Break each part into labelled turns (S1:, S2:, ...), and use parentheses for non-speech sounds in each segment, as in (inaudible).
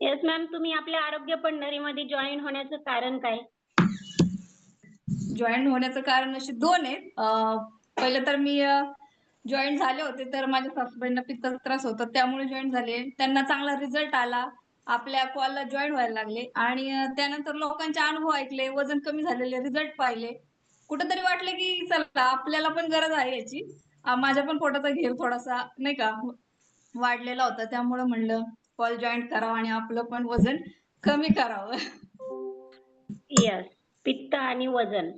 S1: Yes ma'am तुम्ही आपल्या आरोग्य पंढरीमध्ये जॉईन होण्याचं कारण काय?
S2: जॉईन होण्याचं कारण असे दोन आहेत. पहिलं तर मी जॉईन झाले होते तर माझ्या सासूबाईंना पित्ताचा त्रास होता त्यामुळे जॉईन झाले. त्यांना चांगला रिझल्ट आला. आपल्या कॉलला जॉईन व्हायला लागले. आणि त्यानंतर लोकांचे अनुभव ऐकले वजन कमी झालेले रिझल्ट पाहिले. कुठेतरी वाटले की चला आपल्याला पण गरज आहे याची. माझ्या पण पोटाचा घेर थोडासा नाही का वाढलेला होता. त्यामुळे म्हणलं कॉल जॉईंट करावं आणि आपलं पण वजन कमी करावं.
S1: यस पित्त आणि वजन.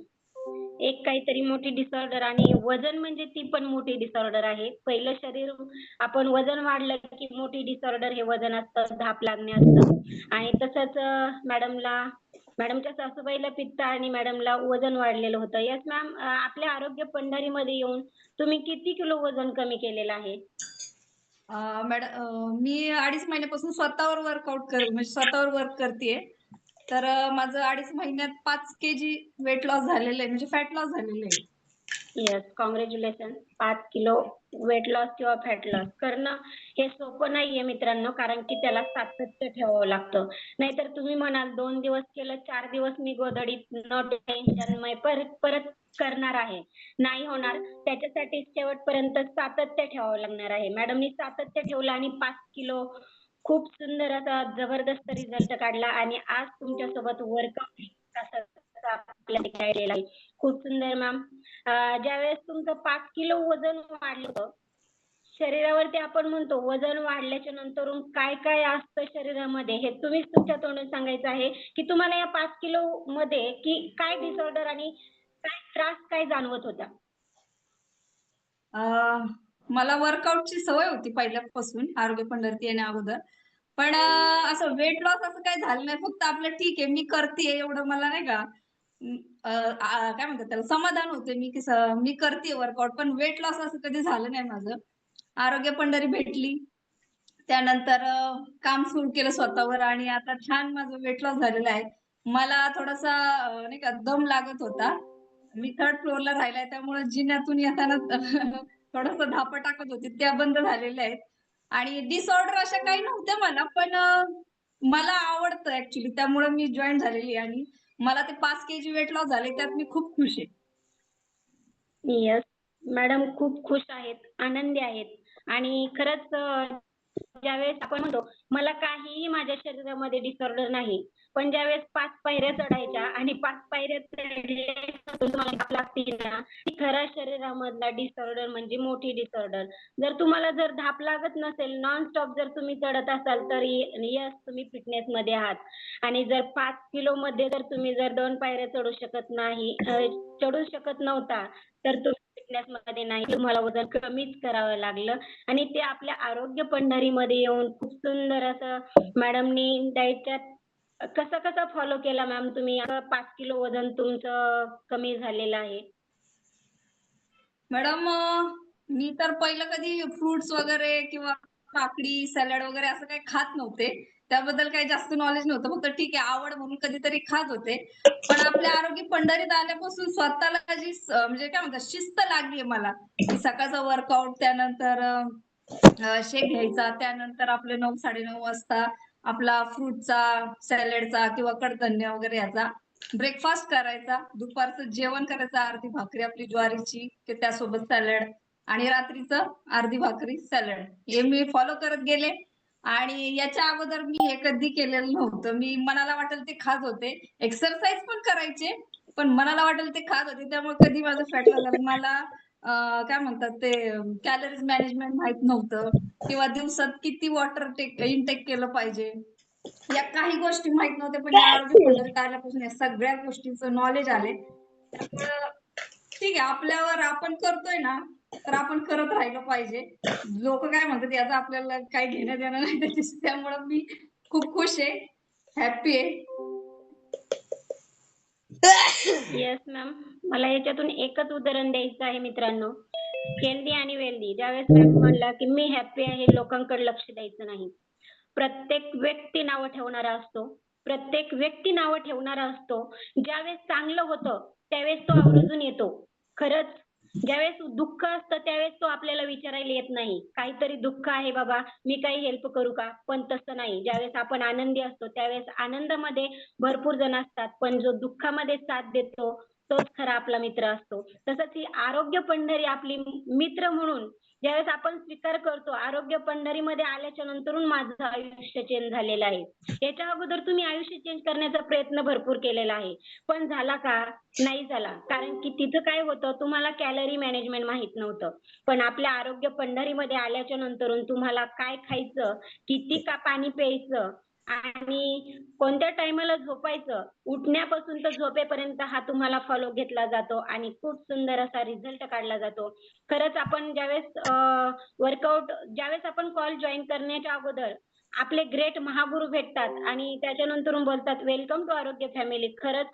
S1: एक काहीतरी मोठी डिसऑर्डर आणि वजन म्हणजे ती पण मोठी डिसऑर्डर आहे. पहिलं शरीर आपण वजन वाढलं की मोठी डिसऑर्डर हे वजन असतं धाप लागणे असतं. आणि तसंच मॅडमला मॅडमच्या सासूबाईला पित्त आणि मॅडमला वजन वाढलेलं होतं. यस मॅम आपल्या आरोग्य पंढरीमध्ये येऊन तुम्ही किती किलो वजन कमी केलेलं आहे?
S2: मॅडम मी अडीच महिन्यापासून स्वतःवर वर्कआउट कर म्हणजे स्वतःवर वर्क करतेय. तर माझं अडीच महिन्यात पाच के जी वेट लॉस झालेलं आहे म्हणजे फॅट लॉस झालेलं आहे.
S1: येस कॉंग्रॅच्युलेशन पाच किलो वेट लॉस किंवा फॅट लॉस करणं हे सोपं नाहीये मित्रांनो कारण की त्याला सातत्य ठेवावं लागतं. नाहीतर तुम्ही म्हणाल दोन दिवस केलं चार दिवस मी गोधडीत नो टेन्शन परत परत करणार आहे. नाही होणार त्याच्यासाठी शेवटपर्यंत सातत्य ठेवावं लागणार आहे. मॅडमनी सातत्य ठेवलं आणि पाच किलो खूप सुंदर असा जबरदस्त रिझल्ट काढला आणि आज तुमच्यासोबत वर्कआउट खूप सुंदर मॅम ज्यावेळेस तुमचं पाच किलो वजन वाढलं शरीरावरती आपण म्हणतो वजन वाढल्याच्या नंतरून काय काय असतं शरीरामध्ये हे तुम्हीच तुमच्या तोंडून सांगायचं आहे की तुम्हाला या पाच किलो मध्ये की काय डिसऑर्डर आणि काय त्रास काय जाणवत होता?
S2: अं, मला वर्कआउटची सवय होती पहिल्यापासून आरोग्य पंढरती येण्या अगोदर. पण अं, असं वेट लॉस असं काही झालं नाही फक्त आपलं ठीक आहे मी करते एवढं मला नाही का काय म्हणतात त्याला? समाधान होते मी की मी करते वर्कआउट पण वेट लॉस असं कधी झालं नाही माझं. आरोग्य पंढरी भेटली. त्यानंतर काम सुरू केलं स्वतःवर आणि आता छान माझं वेट लॉस झालेलं आहे. मला थोडासा नाही का दम लागत होता. मी थर्ड फ्लोअरला राहिलाय त्यामुळे जिन्यातून येताना (laughs) थोडस धाप टाकत होती. त्या बंद झालेल्या आहेत. आणि डिसऑर्डर अशा काही नव्हत्या मला पण मला आवडतं ऍक्च्युली त्यामुळे मी जॉईन झालेली आणि मला ते पाच के जी वेट लॉस झाले त्यात मी खूप खुश आहे.
S1: येस मॅडम खूप खुश आहेत आनंदी आहेत. आणि खरंच ज्यावेळेस आपण म्हणतो मला काहीही माझ्या शरीरामध्ये डिसऑर्डर नाही पण ज्यावेळेस पाच पायऱ्या चढायच्या आणि पाच पायऱ्या लागतील ना ती खऱ्या शरीरामधला डिसऑर्डर म्हणजे मोठी डिसऑर्डर जर तुम्हाला जर धाप लागत नसेल नॉन स्टॉप जर तुम्ही चढत असाल तर यस तुम्ही फिटनेस मध्ये आहात. आणि जर पाच किलो मध्ये जर तुम्ही जर दोन पायऱ्या चढू शकत नाही चढू शकत नव्हता तर तुम्ही फिटनेसमध्ये नाही तुम्हाला वजन कमीच करावं लागलं. आणि ते आपल्या आरोग्य पंढरीमध्ये येऊन खूप सुंदर असं मॅडमनी डाएटच्या कसं कसं फॉलो केला मॅम तुम्ही? पाच किलो वजन तुमचं कमी झालेलं आहे.
S2: मॅडम मी तर पहिलं कधी फ्रुट्स वगैरे किंवा काकडी सॅलड वगैरे असं काही खात नव्हते. त्याबद्दल काही जास्त नॉलेज नव्हतं. फक्त ठीक आहे आवड म्हणून कधीतरी खात होते. पण आपल्या आरोग्य पंढरीत आल्यापासून स्वतःला जी म्हणजे काय म्हणतात शिस्त लागली मला. सकाळचा वर्कआउट त्यानंतर शेक घ्यायचा त्यानंतर आपले नऊ साडेनऊ वाजता आपला फ्रूटचा सॅलडचा किंवा कडधान्य वगैरे याचा ब्रेकफास्ट करायचा. दुपारचं जेवण करायचं अर्धी भाकरी आपली ज्वारीची की त्यासोबत सॅलड आणि रात्रीचं अर्धी भाकरी सॅलड हे मी फॉलो करत गेले. आणि याच्या अगोदर मी हे कधी केलेलं नव्हतं. मी मनाला वाटेल ते खात होते. एक्सरसाइज पण करायचे पण मनाला वाटेल ते खात होते. त्यामुळे कधी माझं फॅट मला काय म्हणतात ते कॅलरीज मॅनेजमेंट माहीत नव्हतं. किंवा दिवसात किती वॉटर टेक इनटेक केलं पाहिजे. या काही गोष्टी माहीत नव्हत्या पण आल्यापासून या सगळ्या गोष्टीचं नॉलेज आले ठीक आहे आपल्यावर आपण करतोय ना तर आपण करत राहिलं पाहिजे. लोक काय म्हणतात याचा आपल्याला काही घेणं देणं नाही त्याच्याशी. त्यामुळे मी खूप खुश आहे. हॅप्पी आहे.
S1: येस मॅम मला याच्यातून एकच उदाहरण द्यायचं आहे मित्रांनो. हेल्दी आणि वेल्दी. ज्यावेळेस मॅम म्हणला की मी हॅप्पी आहे लोकांकडे लक्ष द्यायचं नाही. प्रत्येक व्यक्ती नावं ठेवणारा असतो. प्रत्येक व्यक्ती नावं ठेवणारा असतो. ज्यावेळेस चांगलं होतं त्यावेळेस तो आवर्जून येतो. खरंच ज्यावेळेस दुःख असतं त्यावेळेस तो आपल्याला विचारायला येत नाही. काहीतरी दुःख आहे बाबा मी काही हेल्प करू का? पण तसं नाही. ज्यावेळेस आपण आनंदी असतो त्यावेळेस आनंदामध्ये भरपूर जण असतात. पण जो दुःखामध्ये साथ देतो तोच खरा आपला मित्र असतो. तसंच ही आरोग्य पंढरी आपली मित्र म्हणून ज्यावेळेस आपण स्वीकार करतो आरोग्य पंढरीमध्ये आल्याच्या नंतरून माझं आयुष्य चेंज झालेलं आहे. याच्या अगोदर तुम्ही आयुष्य चेंज करण्याचा प्रयत्न भरपूर केलेला आहे. पण झाला का? नाही झाला. कारण की तिथं काय होतं तुम्हाला कॅलरी मॅनेजमेंट माहीत नव्हतं. पण आपल्या आरोग्य पंढरीमध्ये आल्याच्या नंतरून तुम्हाला काय खायचं किती का पाणी प्यायचं आणि कोणत्या टायमाला झोपायचं? उठण्यापासून तर झोपेपर्यंत हा तुम्हाला फॉलो घेतला जातो आणि खूप सुंदर असा रिझल्ट काढला जातो. खरंच आपण ज्यावेळेस वर्कआउट ज्यावेळेस आपण कॉल जॉईन करण्याच्या अगोदर आपले ग्रेट महागुरु भेटतात आणि त्याच्यानंतर बोलतात वेलकम टू आरोग्य फॅमिली खरंच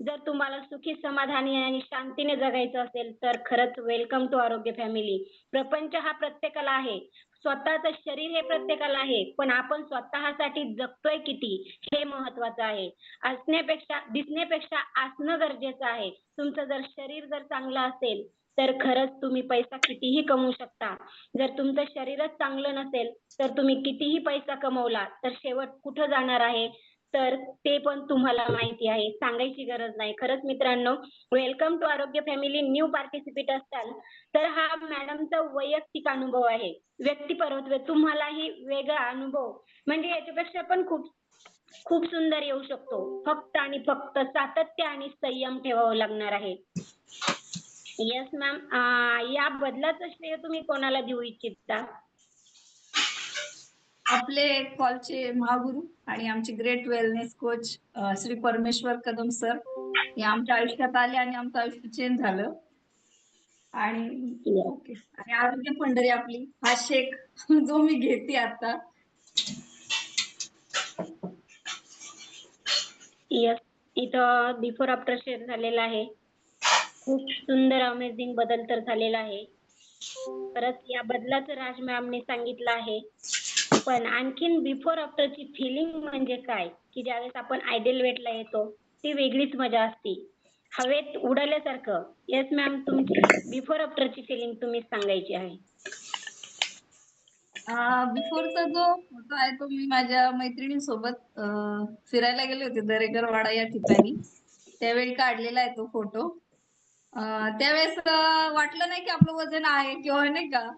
S1: जर तुम्हाला सुखी समाधानी आणि शांतीने जगायचं असेल तर खरंच वेलकम टू आरोग्य फॅमिली प्रपंच हा प्रत्येकाला आहे. स्वतःचं शरीर हे प्रत्येकाला आहे पण आपण स्वतःसाठी जगतोय किती हे महत्वाचं आहे. असण्यापेक्षा दिसण्यापेक्षा असणं गरजेचं आहे. तुमचं जर शरीर जर चांगलं असेल तर खरंच तुम्ही पैसा कितीही कमवू शकता. जर तुमचं शरीरच चांगलं नसेल तर तुम्ही कितीही पैसा कमवला तर शेवट कुठं जाणार आहे? तर ते पण तुम्हाला माहिती आहे. सांगायची गरज नाही. खरंच मित्रांनो welcome to Arogya family new participate असाल तर हा मॅडमचा वैयक्तिक अनुभव आहे. व्यक्तिपरत्वे तुम्हालाही वेगळा अनुभव. म्हणजे याच्यापेक्षा पण खूप खूप सुंदर येऊ शकतो. फक्त आणि फक्त सातत्य आणि संयम ठेवावं लागणार आहे. येस मॅम या बदलाचं श्रेय तुम्ही कोणाला देऊ इच्छिता?
S2: आपले कॉलचे महागुरु आणि आमचे ग्रेट वेलनेस कोच श्री परमेश्वर कदम सर हे आमच्या आयुष्यात आले आणि आमचं आयुष्य चेंज झालं. आणि ओके आणि आरोग्य पंढरी आपली हा शेक (laughs) जो मी घेते आता.
S1: येस इथं बिफोर आफ्टर शेअर झालेला आहे. खूप सुंदर अमेझिंग बदल तर झालेला आहे. परत या बदलाचं राज मॅमने सांगितलं आहे. पण आणखीन बिफोर आफ्टरची फिलिंग म्हणजे काय? की ज्यावेळेस आपण आयडियल वेटला येतो ती वेगळीच मजा असते. हवेत उडाल्यासारखं. येस मॅम तुमची बिफोर आफ्टरची फिलिंग तुम्ही सांगायची आहे.
S2: बिफोरचा जो फोटो आहे तो मी माझ्या मैत्रिणीसोबत फिरायला गेले होते दरेकरवाडा या ठिकाणी. त्यावेळी काढलेला आहे तो फोटो त्यावेळेस वाटलं नाही की आपलं वजन आहे किंवा नाही का?